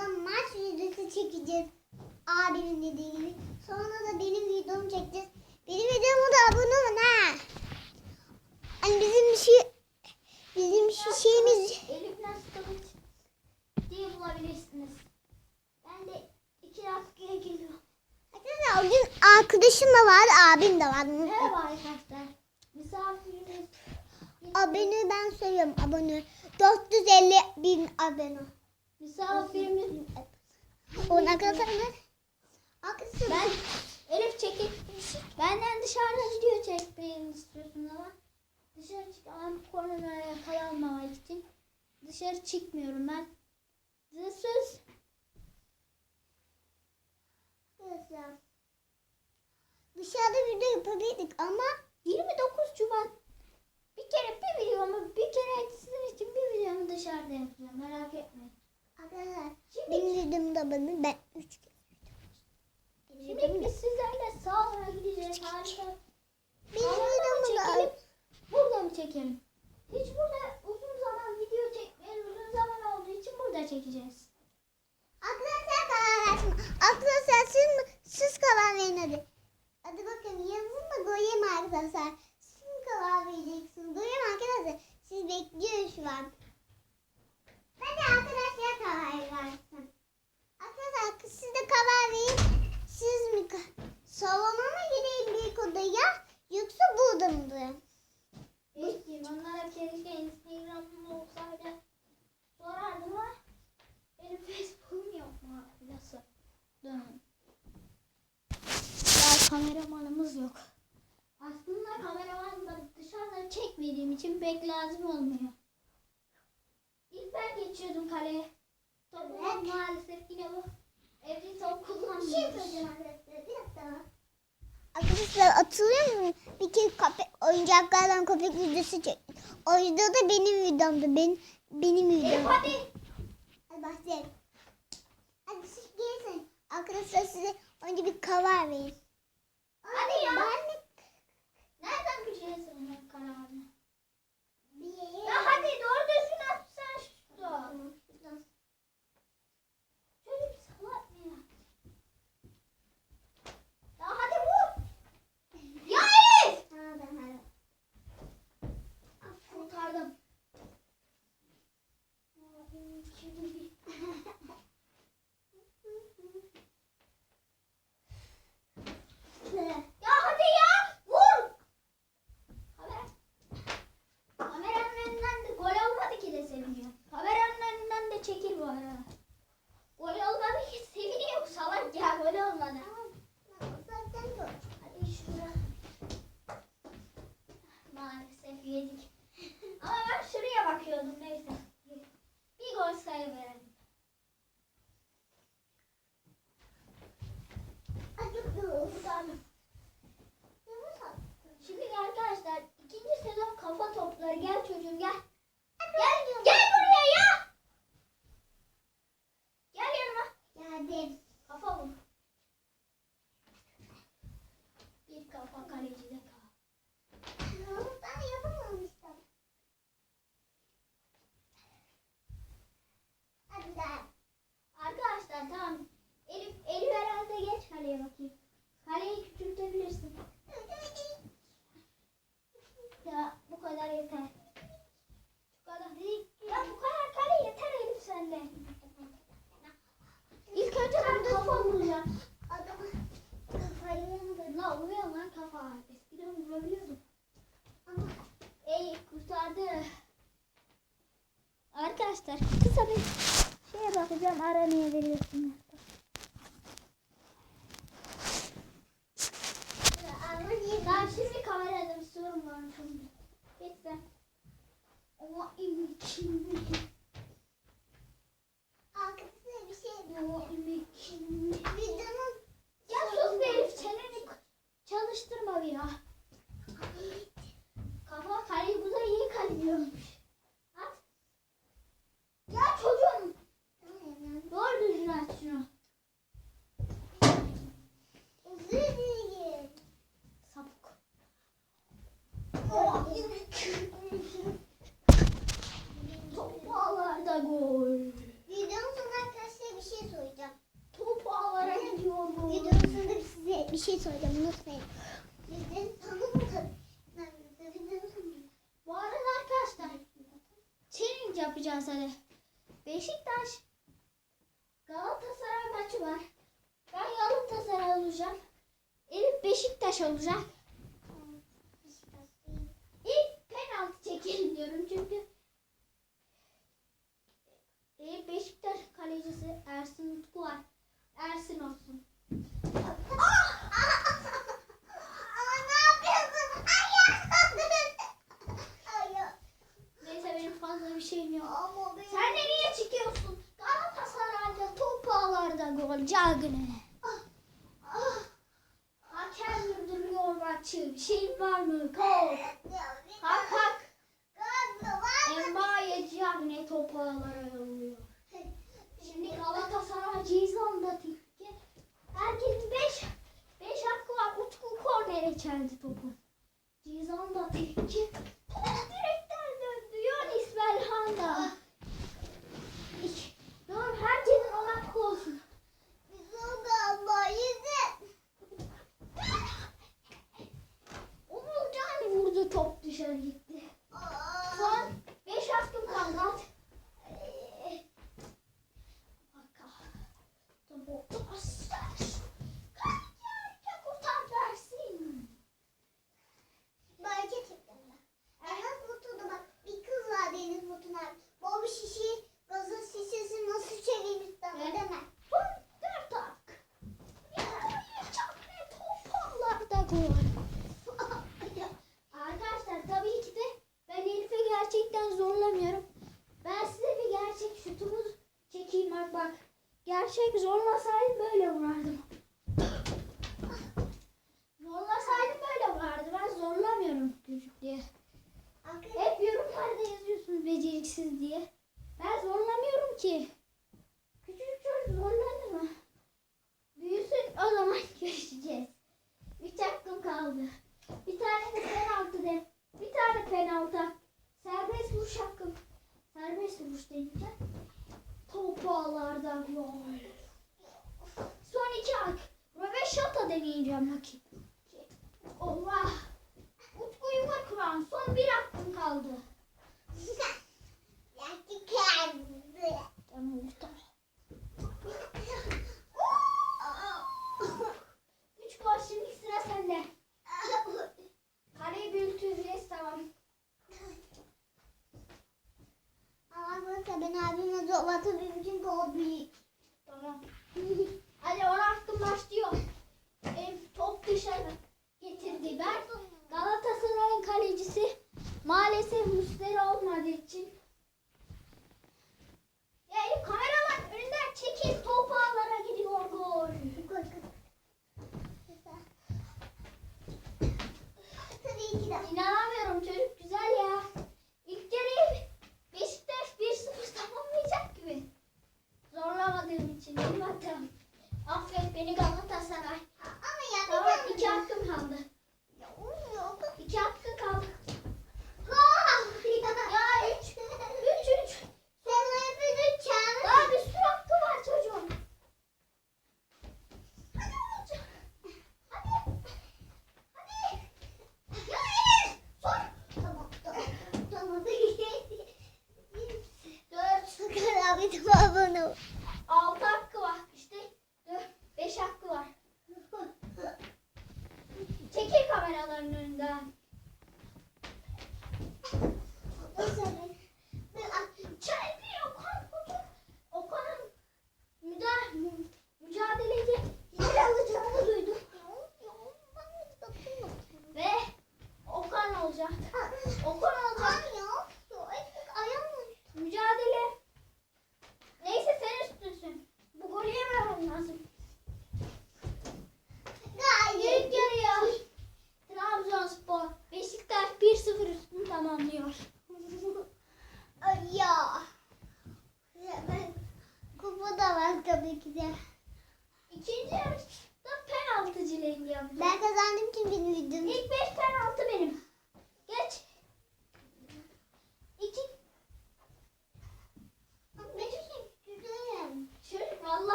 videomuzda maç videosu çekeceğiz. Abimin dediği gibi. Sonra da benim videomu çekeceğiz. Benim videoma da abone olun ha. Hani bizim şey bizim şu şeyimiz Elif kılıç diye bulabilirsiniz. Ben de iki dakikaya geliyorum. Arkadaşlar o gün arkadaşım da vardı, abim de vardı. Merhaba arkadaşlar. Misafirimiz. Abone ben söylüyorum abone. 450 bin abone. Misafirimiz. Ona kadar Arkadaşlar Ben Elif çekip benden dışarıda video çekmeyi istiyorsun ama dışarı çık ama koronaya yakalanmamak için dışarı çıkmıyorum ben. Söz Arkadaşlar. Dışarıda video yapabilirdik ama 29 Şubat bir kere bir videomu bir kere sizin için bir videomu dışarıda yapacağım merak etmeyin. Arkadaşlar Şimdi, videomda bana ben 3 kez şimdi biz sizlerle sağlara gideceğiz harika. Benim videomda çekelim? Burada mı çekelim? Hiç burada uzun zaman video çekmeyen uzun zaman olduğu için burada çekeceğiz. Arkadaşlar karar versin. Arkadaşlar siz, siz karar verin hadi. Hadi bakın yazın mı koyayım arkadaşlar. Siz karar vereceksiniz? Koyayım arkadaşlar. Siz bekliyoruz şu an. Hadi arkadaşlar karar versin. Arkadaşlar siz de karar verin. Siz mi salona mı gireyim büyük odaya yoksa burada mı durayım? Peki onlara keşke Instagram'ım olsaydı sorardım ama benim Facebook'um yok mu? Nasıl? Dön. Daha kameramanımız yok. Aslında kameramanla dışarıda çekmediğim için pek lazım olmuyor. İlk ben geçiyordum kaleye. Topu Evet. maalesef yine bu evde top Bir şey söyleyeceğim arkadaşlar. Hatırlıyor musun? Bir kere köpek, oyuncaklardan köpek videosu çektik. O videoda benim videomdu. Ben, benim Elif videom. hadi. Hadi başlayalım. Hadi siz gelin. Arkadaşlar size önce bir karar verin. Hadi ya. Ben de Nereden bileceğiz onun kararını? Aranıyor veriyorsunuz. şey soracağım unutmayın. Bizde Cagne. Ah, ah. Hakem durduruyor maçı. Bir şey var mı? Kalk. 没声音 yetersiz diye. what, what's Affet beni Galatasaray.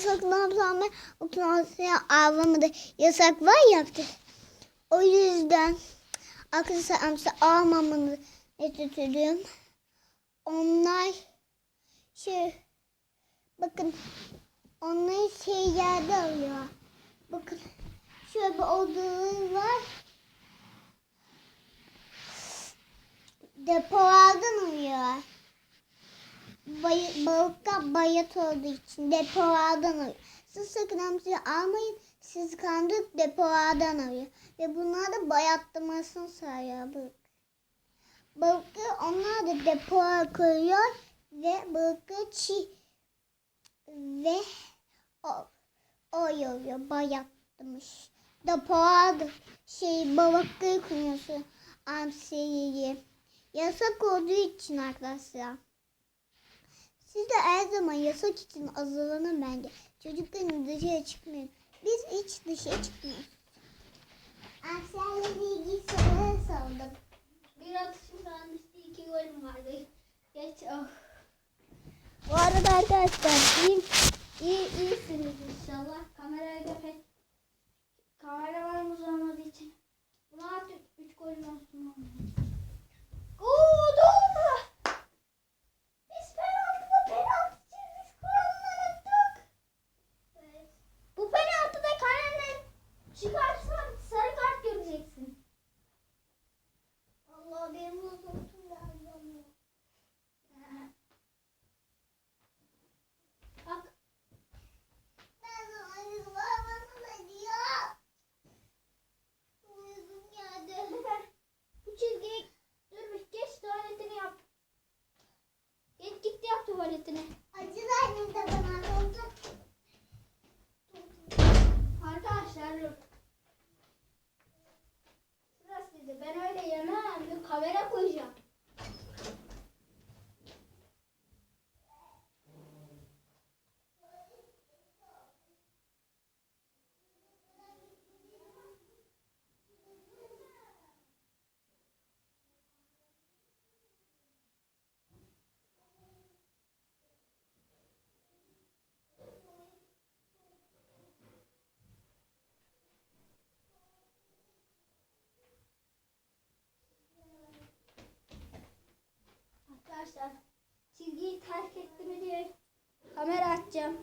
Yasaklanma otomasyon avlamada yasak var yaptı. O yüzden arkadaşlar amca almamını getirdim. Onlar şey bakın onlar şey yerde alıyor. Bakın şöyle bir odaları var. Depolardan alıyor. Bay, balıkta bayat olduğu için depolardan alıyor. Siz sakın hamsiyi almayın. Siz kandık depolardan alıyor. Ve bunlar da bayatlamasını sağlıyor balık. Balıkları onlar da depoya koyuyor ve balıkları çiğ ve o, o yoruyor bayatlamış. Depolarda şey balıkları koyuyorsun hamsiyi. Yasak olduğu için arkadaşlar. Siz de her zaman yasak için hazırlanın bence. Çocukların dışarı çıkmayın. Biz hiç dışarı çıkmıyoruz. Akşamla ilgili soruları sordum. Bir atışım kalmıştı. iki golüm vardı. Geç oh. Bu arada arkadaşlar İyi, çizgiyi terk etti mi diye kamera açacağım.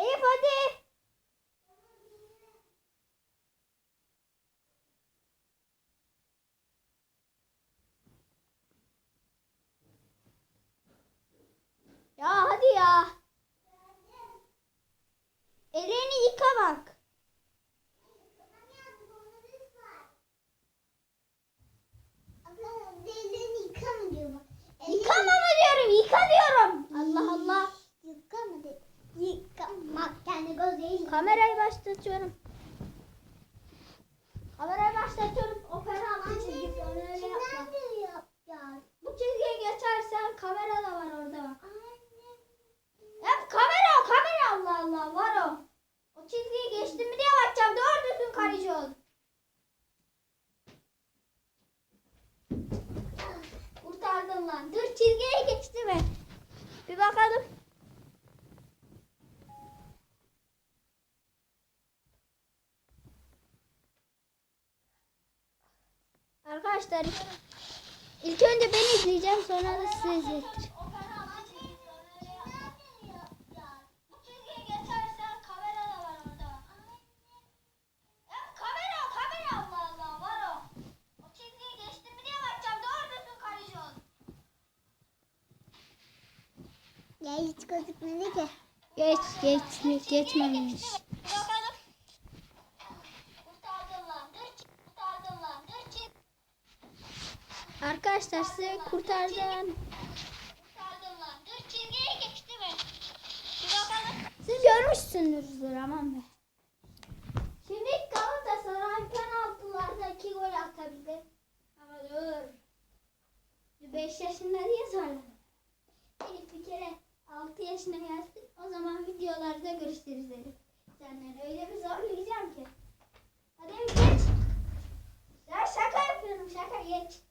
Eyüp hadi. Ya hadi ya. Elini yıka bak. Ellerini yıkama diyor bak. Yıkama mı diyorum? Yıka diyorum. Allah Allah. Yıkama dedi. Yıkamak kendi gözüyle. Kamerayı başlatıyorum. Kamerayı başlatıyorum. O penaltı çizgisi. Onu öyle yapma. Kimden diyor yapacağız? Bu çizgiye geçersen kamera da var orada bak. Hep kamera o kamera Allah Allah var o. O çizgiyi geçtim mi diye bakacağım. Doğru düzgün kaleci ol. Kurtardın lan. Dur çizgiye geçti mi? Bir bakalım. Arkadaşlar ilk önce ben izleyeceğim sonra da siz izleyeceksiniz. Bu çizgiye geçersen kamera da var orada. Hep kamera o kamera Allah Allah var o. O çizgiyi geçtim mi diye bakacağım doğru düzgün kaleci ol. Ya hiç gözükmedi ki. Geç geç geçmemiş. Arkadaşlar size kurtardım. Siz görmüşsünüzdür aman be. Şimdi Galatasaray penaltılardaki gol atabildi. Ama dur. 5 yaşında diye söyledim. Elif bir kere 6 yaşına gelsin. O zaman videolarda görüşürüz Elif. Senden öyle bir zorlayacağım ki. Hadi geç. Ya şaka yapıyorum şaka geç.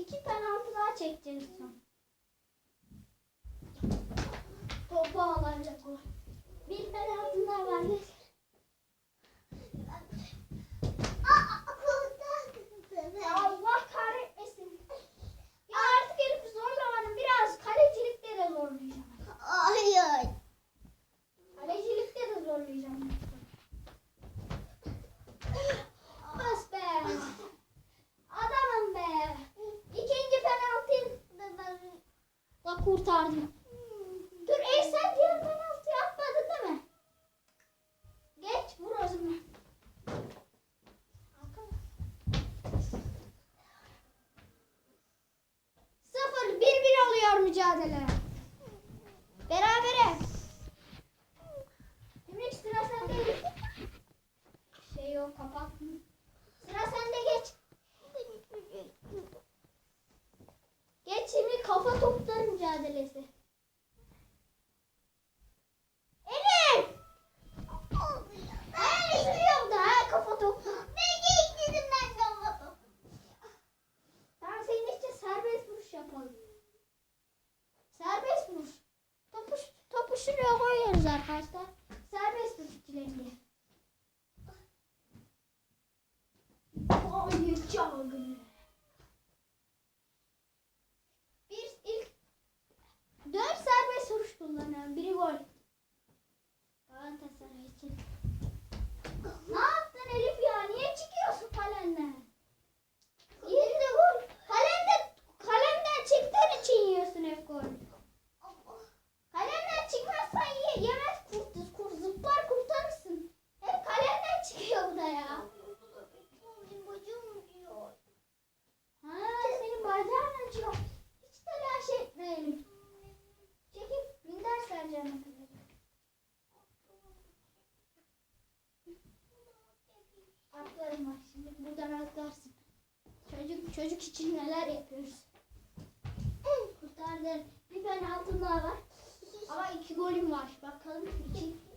iki penaltı daha çekeceğiz çekeceksin. Topu alacak o. Bir penaltı daha var. Allah kahretmesin. Ya artık Elif zorlamanın biraz kalecilikte de zorlayacağım. Hayır. kurtardım. Atlarım bak şimdi buradan atlarsın. Çocuk çocuk için neler yapıyoruz. Kurtardım. Bir tane penaltım daha var. Ama iki golüm var. Bakalım iki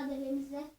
mücadelemizde.